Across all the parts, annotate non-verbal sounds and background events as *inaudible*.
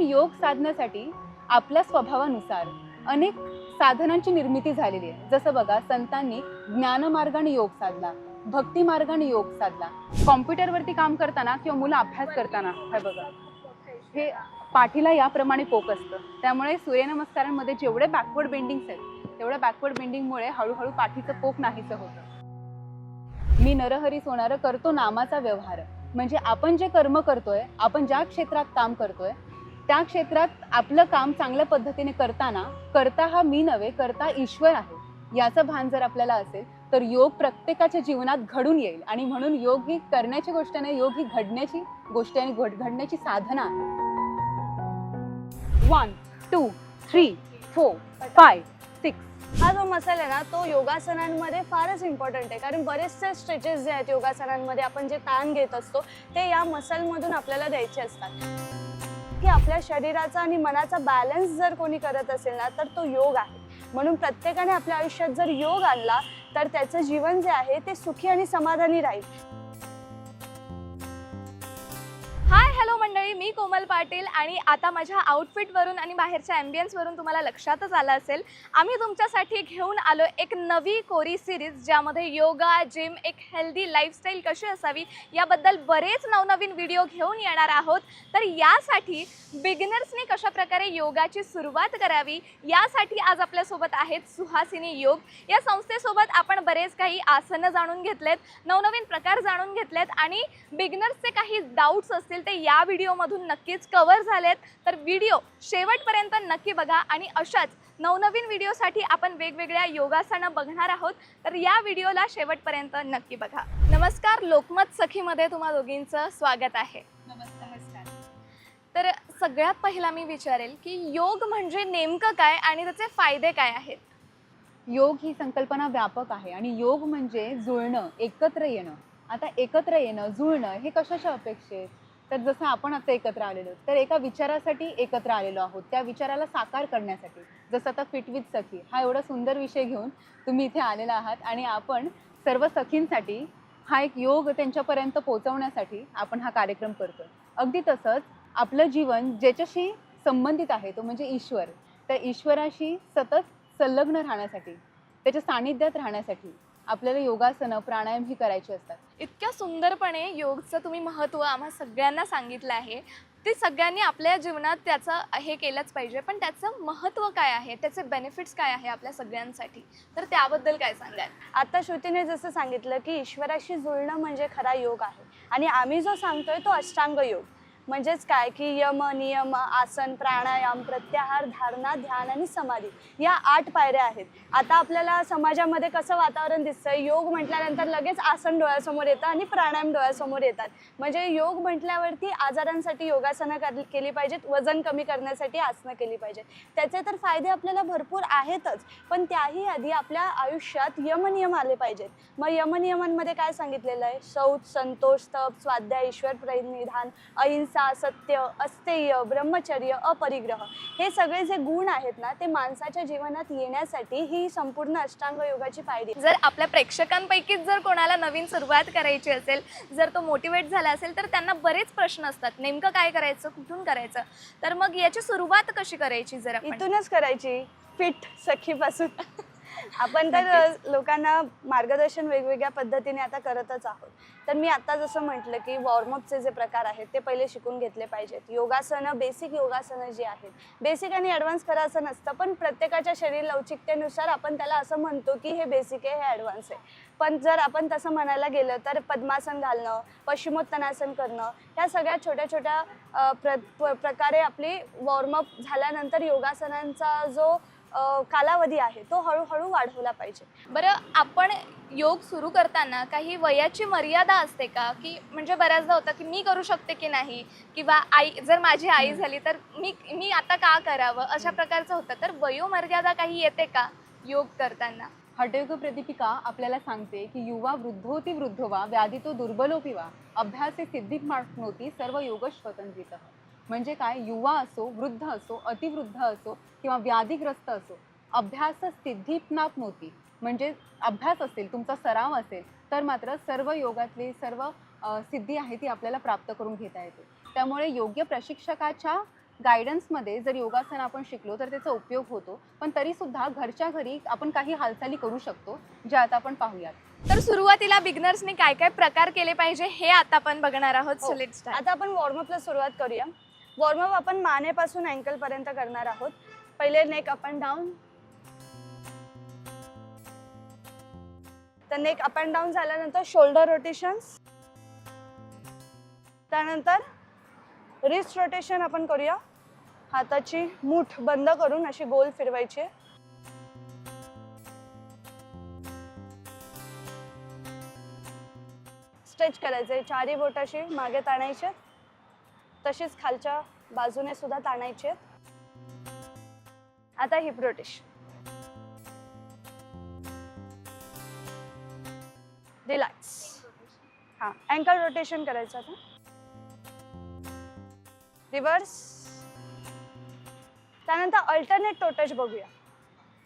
योग साधण्यासाठी आपल्या स्वभावानुसार अनेक साधनांची निर्मिती झालेली आहे. जसं बघा संतांनी ज्ञानमार्गाने योग साधला भक्ती मार्गाने योग साधला. कॉम्प्युटरवरती काम करताना किंवा मुलं अभ्यास करताना हे बघा हे पाठीला याप्रमाणे पोक असतं. त्यामुळे सूर्यनमस्कारांमध्ये जेवढे बॅकवर्ड बेंडिंग्स आहेत तेवढ्या बॅकवर्ड बेंडिंगमुळे हळूहळू पाठीचं पोक नाहीचं होतं. मी नरहरी सोनार करतो नामाचा व्यवहार. म्हणजे आपण जे कर्म करतोय आपण ज्या क्षेत्रात काम करतोय त्या क्षेत्रात आपलं काम चांगल्या पद्धतीने करताना करता हा मी नव्हे करता ईश्वर आहे याचं भान जर आपल्याला असेल तर योग प्रत्येकाच्या जीवनात घडून येईल. आणि म्हणून योग ही करण्याची गोष्ट नाही योग ही घडण्याची गोष्ट आणि घड- घडण्याची साधना आहे. One two three four five six हा जो मसाला आहे ना तो योगासनांमध्ये फारच इम्पॉर्टंट आहे. कारण बरेचसे स्ट्रेचेस जे आहेत योगासनांमध्ये आपण जे ताण घेत असतो ते या मसलमधून आपल्याला द्यायचे असतात. की आपल्या शरीराचा आणि मनाचा बॅलन्स जर कोणी करत असेल ना तर तो योग आहे. म्हणून प्रत्येकाने आपल्या आयुष्यात जर योग आणला तर त्याचं जीवन जे आहे ते सुखी आणि समाधानी राहील. मी कोमल पाटील आणि आता माझ्या आउटफिटवरून आणि बाहेरच्या ॲम्बियन्सवरून तुम्हाला लक्षातच आलं असेल आम्ही तुमच्यासाठी घेऊन आलो एक नवी कोरी सिरीज ज्यामध्ये योगा जिम एक हेल्दी लाईफस्टाईल कशी असावी याबद्दल बरेच नवनवीन व्हिडिओ घेऊन येणार आहोत. तर यासाठी बिगिनर्सनी कशाप्रकारे योगाची सुरुवात करावी यासाठी आज आपल्यासोबत आहेत सुहासिनी योग. या संस्थेसोबत आपण बरेच काही आसनं जाणून घेतलेत नवनवीन प्रकार जाणून घेतलेत आणि बिगिनर्सचे काही डाऊट्स असतील ते या व्हिडिओमध्ये व्हिडिओमधून नक्कीच कव्हर झालेत. तर व्हिडिओ शेवटपर्यंत नक्की बघा आणि अशाच नवनवीन व्हिडिओसाठी आपण वेगवेगळ्या योगासनं बघणार आहोत. तर या व्हिडिओला शेवटपर्यंत नक्की बघा. नमस्कार लोकमत सखीमध्ये तुम्हा दोघींचं स्वागत आहे. तर सगळ्यात पहिला मी विचारेल की योग म्हणजे नेमकं काय आणि त्याचे फायदे काय आहेत? योग ही संकल्पना व्यापक आहे आणि योग म्हणजे जुळणं एकत्र येणं. आता एकत्र येणं जुळणं हे कशाच्या अपेक्षेत? तर जसं आपण आता एकत्र आलेलो तर एका विचारासाठी एकत्र आलेलो आहोत त्या विचाराला साकार करण्यासाठी. जसं आता फिट विथ सखी हा एवढा सुंदर विषय घेऊन तुम्ही इथे आलेला आहात आणि आपण सर्व सखींसाठी हा एक योग त्यांच्यापर्यंत पोहोचवण्यासाठी आपण हा कार्यक्रम करतो अगदी तसंच आपलं जीवन ज्याच्याशी संबंधित आहे तो म्हणजे ईश्वर. त्या ईश्वराशी सतत संलग्न राहण्यासाठी त्याच्या सानिध्यात राहण्यासाठी आपल्याला योगासनं प्राणायाम ही करायची असतात. इतक्या सुंदरपणे योगचं तुम्ही महत्त्व आम्हा सगळ्यांना सांगितलं आहे. ते सगळ्यांनी आपल्या जीवनात त्याचं हे केलंच पाहिजे. पण त्याचं महत्त्व काय आहे? त्याचे बेनिफिट्स काय आहे आपल्या सगळ्यांसाठी? तर त्याबद्दल काय सांगाल? आता श्रुतीने जसं सांगितलं की ईश्वराशी जुळणं म्हणजे खरा योग आहे. आणि आम्ही जो सांगतोय तो अष्टांग योग. म्हणजेच काय? की यम नियम आसन प्राणायाम प्रत्याहार धारणा ध्यान आणि समाधी या आठ पायऱ्या आहेत. आता आपल्याला समाजामध्ये कसं वातावरण दिसतंय? योग म्हटल्यानंतर लगेच आसन डोळ्यासमोर येतं आणि प्राणायाम डोळ्यासमोर येतात. म्हणजे योग म्हटल्यावरती आजारांसाठी योगासनं कर- केली पाहिजेत वजन कमी करण्यासाठी आसनं केली पाहिजेत. त्याचे तर फायदे आपल्याला भरपूर आहेतच पण त्याही आधी आपल्या आयुष्यात यमनियम आले पाहिजेत. मग यमनियमांमध्ये काय सांगितलेलं आहे? शौच संतोष तप स्वाध्याय ईश्वर निधान अहिंसा सत्य अस्तेय ब्रह्मचर्य अपरिग्रह हे सगळे जे गुण आहेत ना ते माणसाच्या जीवनात येण्यासाठी ही संपूर्ण अष्टांग योगाची पायरी. जर आपल्या प्रेक्षकांपैकीच जर कोणाला नवीन सुरुवात करायची असेल जर तो मोटिवेट झाला असेल तर त्यांना बरेच प्रश्न असतात. नेमकं काय करायचं? कुठून करायचं? तर मग याची सुरुवात कशी करायची जर इथूनच करायची. फिट सखीपासून. आपण तर लोकांना मार्गदर्शन वेगवेगळ्या पद्धतीने आता करतच आहोत. तर मी आता जसं म्हटलं की वॉर्मअपचे जे प्रकार आहेत ते पहिले शिकून घेतले पाहिजेत. योगासनं बेसिक योगासनं जी आहेत. बेसिक आणि ॲडव्हान्स खरं असं नसतं पण प्रत्येकाच्या शरीर लवचिकतेनुसार आपण त्याला असं म्हणतो की हे बेसिक आहे हे ॲडव्हान्स आहे. पण जर आपण तसं म्हणायला गेलं तर पद्मासन घालणं पश्चिमोत्तानासन करणं ह्या सगळ्या छोट्या छोट्या प्र प्र- प्रकारे आपली वॉर्मअप झाल्यानंतर योगासनांचा जो कालावधी आहे तो हळूहळू वाढवला पाहिजे. बरं आपण योग सुरू करताना काही वयाची मर्यादा असते का? की म्हणजे बऱ्याचदा होतं की मी करू शकते की नाही? किंवा आई जर माझी आई झाली तर मी मी आता का करावं? अशा प्रकारचं होतं. तर वयोमर्यादा काही येते का योग करताना? हठयोग प्रतिपिका आपल्याला सांगते की युवा वृद्धोती वृद्धोवा व्याधी तो दुर्बलोपी वा अभ्यासे सिद्धिक मानोती सर्व योग स्वतंत्रित. म्हणजे काय? युवा असो वृद्ध असो अतिवृद्ध असो किंवा व्याधीग्रस्त असो अभ्यास सिद्धिप्नाप्नोती म्हणजे अभ्यास असेल तुमचा सराव असेल तर मात्र सर्व योगातली सर्व सिद्धी आहे ती आपल्याला प्राप्त करून घेता येते. त्यामुळे योग्य प्रशिक्षकाच्या गायडन्समध्ये जर योगासन आपण शिकलो तर त्याचा उपयोग होतो. पण तरीसुद्धा घरच्या घरी आपण काही हालचाली करू शकतो ज्या आता आपण पाहूयात. तर सुरुवातीला बिगनर्सनी काय काय प्रकार केले पाहिजे हे आता आपण बघणार आहोत हो. आता आपण वॉर्मअपला सुरुवात करूया. वॉर्मअप आपण मानेपासून अँकल पर्यंत करणार आहोत. पहिले नेक अप अँड डाऊन तर नेक अप अँड डाऊन झाल्यानंतर शोल्डर रोटेशन्स त्यानंतर रिस्ट रोटेशन आपण करूया. हाताची मूठ बंद करून अशी गोल फिरवायची. स्ट्रेच करायचे चारी बोटाशी मागे ताणायचे. तशीच खालच्या बाजूने सुद्धा आहेत. आता हिप रोटेशन रिलॅक्स हा अँकल रोटेशन करायचं आता. रिव्हर्स त्यानंतर अल्टरनेट टोटच बघूया.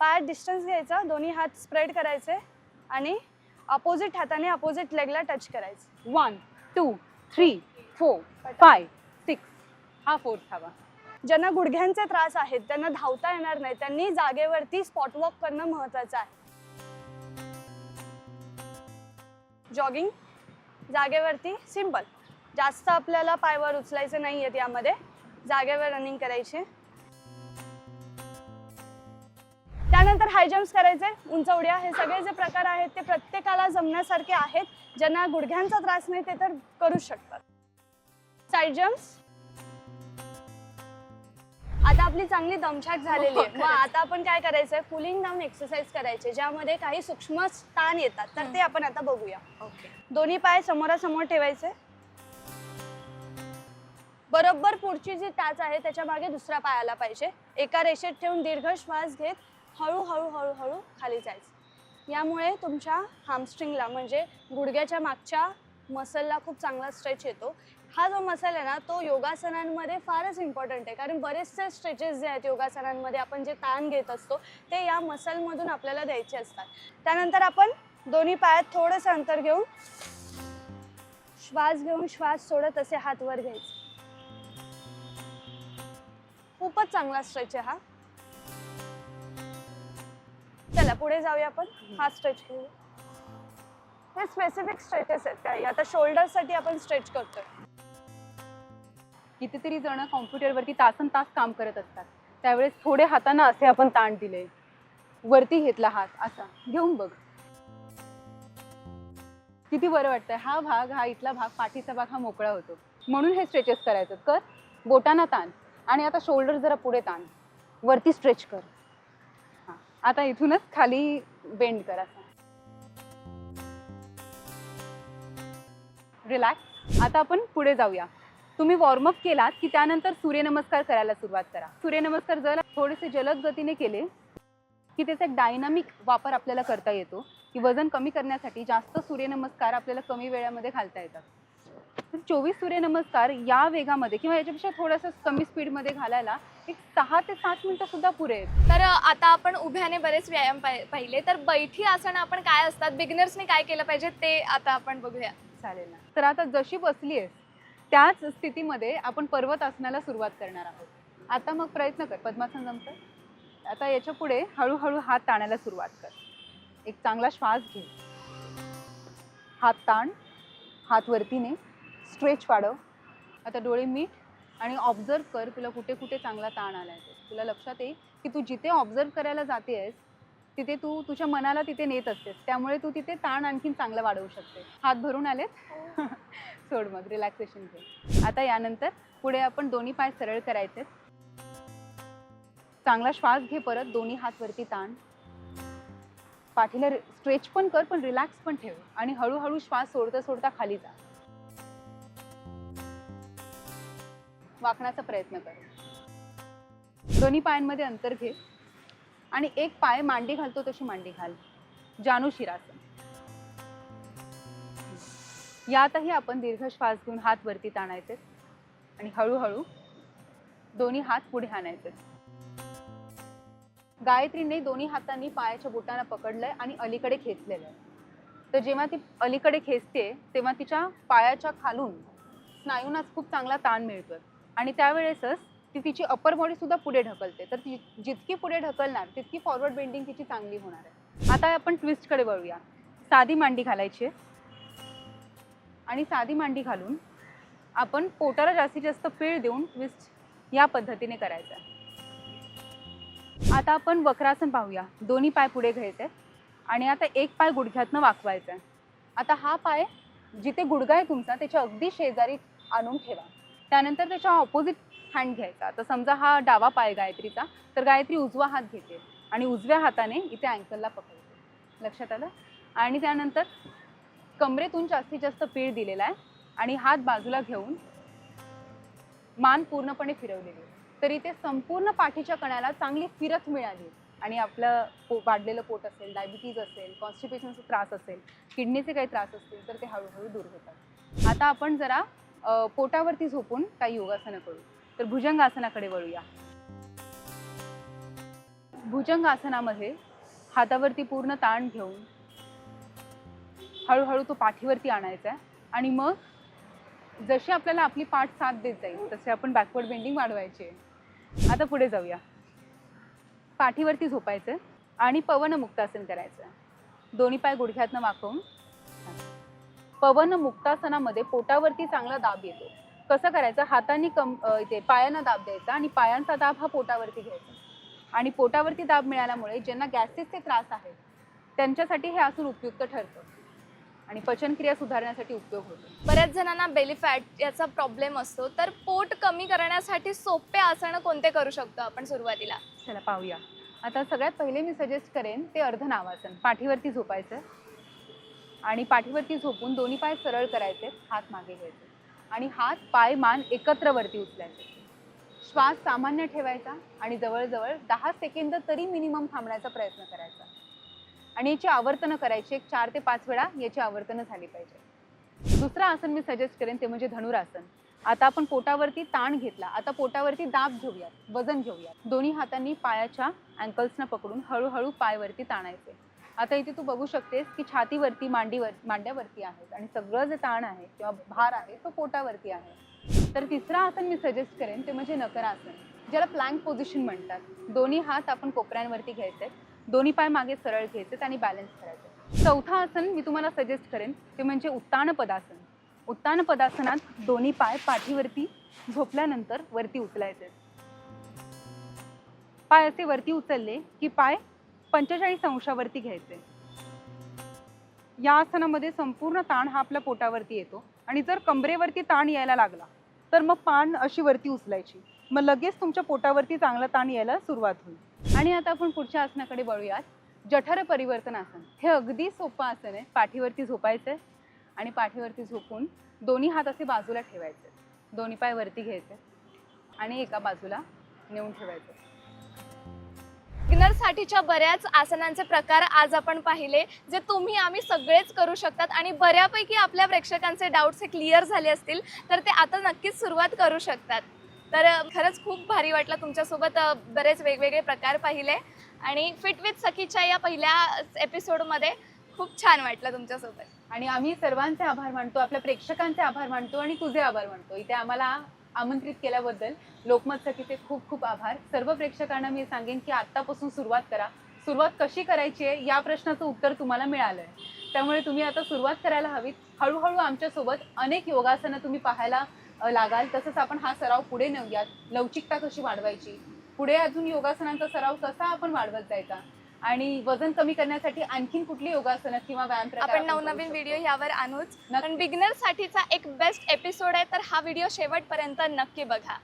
पाय डिस्टन्स घ्यायचा दोन्ही हात स्प्रेड करायचे आणि अपोजिट हाताने अपोजिट लेगला टच करायचं. One two three four five हा फोर्थ हवा ज्यांना गुडघ्यांचे त्रास आहेत त्यांना धावता येणार नाही त्यांनी जागेवरती स्पॉट वॉक करणं महत्वाचं आहे. जॉगिंग जागेवरती सिंपल जास्त आपल्याला पायवर उचलायचे नाही आहेत यामध्ये. जागेवर रनिंग करायचे. त्यानंतर हाय जम्प्स करायचे. उंच उड्या हे सगळे जे प्रकार आहेत ते प्रत्येकाला जमण्यासारखे आहेत. ज्यांना गुडघ्यांचा त्रास नाही ते तर करू शकतात. साईड जम्प्स आपली चांगली दमछाक झालेली आहे. मग आता आपण काय करायचंय? कुलिंग डाऊन एक्सरसाइज करायचे ज्यामध्ये काही सूक्ष्म ताण येतात. तर ते आपण आता बघूया. ओके. दोन्ही पाय समोरासमोर ठेवायचे. बरोबर पुढची जी टाच आहे त्याच्यामागे दुसरा पाय आला पाहिजे. एका रेषेत ठेवून दीर्घ श्वास घेत हळूहळू हळूहळू खाली जायचं. यामुळे तुमच्या हामस्ट्रिंगला म्हणजे गुडघ्याच्या मागच्या मसलला खूप चांगला स्ट्रेच येतो. हा जो मसाला आहे ना तो योगासनांमध्ये फारच इम्पॉर्टंट आहे. कारण बरेचसे स्ट्रेचेस जे आहेत योगासनांमध्ये आपण जे ताण घेत असतो ते या मसलमधून आपल्याला द्यायचे असतात. त्यानंतर आपण दोन्ही पायात थोडंसं अंतर घेऊन श्वास घेऊन श्वास सोडत असे हात वर घ्यायचे. खूपच चांगला स्ट्रेच आहे हा. चला पुढे जाऊया आपण. हा स्ट्रेच घेऊ हे स्पेसिफिक स्ट्रेचेस आहेत काही. आता शोल्डरसाठी आपण स्ट्रेच करतोय. कितीतरी जण कॉम्प्युटरवरती तासन तास काम करत असतात. त्यावेळेस थोडे हाताना असे आपण ताण दिले. वरती घेतला हात असा. घेऊन बघ. किती बरं वाटतंय. हा भाग हा इथला भाग पाठीचा भाग हा मोकळा होतो. म्हणून हे स्ट्रेचेस करायचं. कर. बोटांना ताण. आणि आता शोल्डर जरा पुढे ताण. वरती स्ट्रेच कर. हां. आता इथूनच खाली बेंड कर असा. रिलॅक्स आता आपण पुढे जाऊया. तुम्ही वॉर्मअप केलात की त्यानंतर सूर्यनमस्कार करायला सुरुवात करा. सूर्यनमस्कार जर थोडेसे जलद गतीने केले की त्याचा एक डायनामिक वापर आपल्याला करता येतो की वजन कमी करण्यासाठी जास्त सूर्यनमस्कार आपल्याला कमी वेळामध्ये घालता येतात. तर चोवीस सूर्यनमस्कार या वेगामध्ये किंवा याच्यापेक्षा थोडंसं कमी स्पीडमध्ये घालायला एक सहा ते सात मिनिटं सुद्धा पुरे आहेत. तर आता आपण उभ्याने बरेच व्यायाम पाहि- पाहिले. तर बैठी आसन आपण काय असतात? बिगनर्सने काय केलं पाहिजे ते आता आपण बघूया. चालेल ना. तर आता जशी बसली आहेस त्याच स्थितीमध्ये आपण पर्वत आसनाला सुरुवात करणार आहोत. आता मग प्रयत्न कर. पद्मासन जमतं आता याच्यापुढे हळूहळू हात ताणायला सुरुवात कर. एक चांगला श्वास घे. हात ताण हात वरती ने. स्ट्रेच वाढव. आता डोळे मीठ आणि ऑब्झर्व कर तुला कुठे कुठे चांगला ताण आला आहे तुला लक्षात येईल की तू जिथे ऑब्झर्व करायला जाते आहेस तिथे तू तुझ्या मनाला तिथे नेत असतेस. त्यामुळे तू तिथे ताण आणखीन चांगला वाढवू शकते. हात भरून आलेत? *laughs* सोड मग रिलॅक्सेशन घे. आता यानंतर पुढे आपण दोन्ही पाय सरळ करायचे चांगला श्वास घे परत दोन्ही हात वरती ताण. पाठीला स्ट्रेच पण कर पण रिलॅक्स पण ठेव आणि हळूहळू श्वास सोडता सोडता खाली जा. वाकण्याचा प्रयत्न कर. दोन्ही पायांमध्ये अंतर घे. आणि एक पाय मांडी घालतो तशी मांडी घाल. जानू शिरासन. यातही आपण दीर्घ श्वास घेऊन हात वरती ताणायचे आणि हळूहळू दोन्ही हात पुढे आणायचे. गायत्रीने दोन्ही हातांनी पायाच्या बोटांना पकडलंय आणि अलीकडे खेचलेलं आहे. तर जेव्हा ती अलीकडे खेचते तेव्हा तिच्या पायाच्या खालून स्नायूंनाच खूप चांगला ताण मिळतोय. आणि त्यावेळेसच ती तिची अपर बॉडी सुद्धा पुढे ढकलते. तर ती जितकी पुढे ढकलणार तितकी फॉरवर्ड बेंडिंग तिची चांगली होणार आहे. आता आपण ट्विस्टकडे वळूया. साधी मांडी घालायची आणि साधी मांडी घालून आपण पोटाला जास्तीत जास्त पीळ देऊन ट्विस्ट या पद्धतीने करायचं आहे. आता आपण वक्रासन पाहूया. दोन्ही पाय पुढे घ्यायचे आणि आता एक पाय गुडघ्यातनं वाकवायचा आहे. आता हा पाय जिथे गुडघा आहे तुमचा त्याच्या अगदी शेजारी आणून ठेवा. त्यानंतर त्याच्या ऑपोजिट हँड घ्यायचा. तर समजा हा डावा पाय गायत्रीचा तर गायत्री उजवा हात घेते आणि उजव्या हाताने इथे अँकलला पकडते. लक्षात आलं? आणि त्यानंतर कमरेतून जास्तीत जास्त पीळ दिलेला आहे आणि हात बाजूला घेऊन मान पूर्णपणे फिरवलेली. आहे. तर इथे संपूर्ण पाठीच्या कणाला चांगली फिरत मिळाली. आणि आपलं पो वाढलेलं पोट असेल डायबिटीज असेल कॉन्स्टिपेशनचा त्रास असेल किडनीचे काही त्रास असतील तर ते हळूहळू दूर होतात. आता आपण जरा पोटावरती झोपून काही योगासनं करू. तर भुजंगासनाकडे वळूया. भुजंगासनामध्ये हातावरती पूर्ण ताण घेऊन हळूहळू तो पाठीवरती आणायचा आहे आणि मग जशी आपल्याला आपली पाठ साथ देत जाईल तसे आपण बॅकवर्ड बेंडिंग वाढवायची आहे. आता पुढे जाऊया. पाठीवरती झोपायचं आणि पवन मुक्तासन करायचं. दोन्ही पाय गुडघ्यातनं वाकवून पवन मुक्तासनामध्ये पोटावरती चांगला दाब येतो. कसं करायचं? हाताने कम इथे पायांना दाब द्यायचा आणि पायांचा दाब हा पोटावरती घ्यायचा. आणि पोटावरती दाब मिळाल्यामुळे ज्यांना गॅसेसचे त्रास आहेत त्यांच्यासाठी हे आसन उपयुक्त ठरतं. आणि पचनक्रिया सुधारण्यासाठी उपयोग होतो. बऱ्याच जणांना बेली फॅट याचा प्रॉब्लेम असतो. तर पोट कमी करण्यासाठी सोपे आसनं कोणते करू शकतो आपण सुरुवातीला? चला पाहूया. आता सगळ्यात पहिले मी सजेस्ट करेन ते अर्ध नावासन पाठीवरती झोपायचं. आणि पाठीवरती झोपून दोन्ही पाय सरळ करायचे हात मागे घ्यायचे. आणि हात पाय मान एकत्र वरती उचलायचे. श्वास सामान्य ठेवायचा आणि जवळजवळ दहा सेकंद तरी मिनिमम थांबण्याचा प्रयत्न करायचा. आणि याची आवर्तनं करायची एक चार ते पाच वेळा याची आवर्तनं झाली पाहिजे. दुसरं आसन मी सजेस्ट करेन ते म्हणजे धनुरासन. आता आपण पोटावरती ताण घेतला आता पोटावरती दाब घेऊयात वजन घेऊयात. दोन्ही हातांनी पायाच्या अँकल्सना पकडून हळूहळू पायवरती ताणायचे. आता इथे तू बघू शकतेस की छातीवरती मांडीवर मांड्यावरती आहेत आणि सगळं जे ताण आहे किंवा भार आहे तो पोटावरती आहे. तर तिसरं आसन मी सजेस्ट करेन ते म्हणजे नकरासन ज्याला प्लँक पोझिशन म्हणतात. दोन्ही हात आपण कोपऱ्यांवरती घ्यायचे दोन्ही पाय मागे सरळ घ्यायचे आणि बॅलन्स करायचे. चौथा आसन मी तुम्हाला सजेस्ट करेन ते म्हणजे उत्तान पदासन उत्तान पदासनात दोन्ही पाय पाठीवरती झोपल्यानंतर वरती उचलायचे. पाय असे वरती उचलले की पाय पंचेचाळीस अंशावरती घ्यायचे. या आसनामध्ये संपूर्ण ताण हा आपल्या पोटावरती येतो. आणि जर कमरेवरती ताण यायला लागला तर मग पान अशी वरती उचलायची. मग लगेच तुमच्या पोटावरती चांगला ताण यायला सुरुवात होईल. आणि आता आपण पुढच्या आसनाकडे वळूयात जठर परिवर्तन आसन. हे अगदी सोपं आसन आहे. पाठीवरती झोपायचं आहे आणि पाठीवरती झोपून दोन्ही हात असे बाजूला ठेवायचे. दोन्ही पाय वरती घ्यायचे आणि एका बाजूला नेऊन ठेवायचं. बिगिनरसाठीच्या बऱ्याच आसनांचे प्रकार आज आपण पाहिले जे तुम्ही आम्ही सगळेच करू शकतात आणि बऱ्यापैकी आपल्या प्रेक्षकांचे डाऊट्स हे क्लिअर झाले असतील तर ते आता नक्कीच सुरुवात करू शकतात. तर खरंच खूप भारी वाटलं तुमच्यासोबत बरेच वेगवेगळे प्रकार पाहिले आणि फिट विथ सखीच्या या पहिल्या एपिसोडमध्ये खूप छान वाटलं तुमच्यासोबत. आणि आम्ही सर्वांचे आभार मानतो आपल्या प्रेक्षकांचे आभार मानतो आणि तुझे आभार मानतो. इथे आम्हाला आमंत्रित केल्याबद्दल लोकमत सखीचे खूप खूप आभार. सर्व प्रेक्षकांना मी सांगेन की आत्तापासून सुरुवात करा. सुरुवात कशी करायची आहे या प्रश्नाचं उत्तर तुम्हाला मिळालं आहे त्यामुळे तुम्ही आता सुरुवात करायला हवीत. हळूहळू आमच्यासोबत अनेक योगासनं तुम्ही पाहायला लागाल. तसंच आपण हा सराव पुढे नेऊयात. लवचिकता कशी वाढवायची? पुढे अजून योगासनांचा सराव कसा आपण वाढवत जायचा? आणि वजन कमी करण्यासाठी आणखीन कुठली योगासनं किंवा व्यायाम प्रकार आपण नवनवीन? व्हिडिओ यावर आणूच नक्की. पण बिगिनरसाठीचा एक बेस्ट एपिसोड आहे तर हा व्हिडिओ शेवटपर्यंत नक्की बघा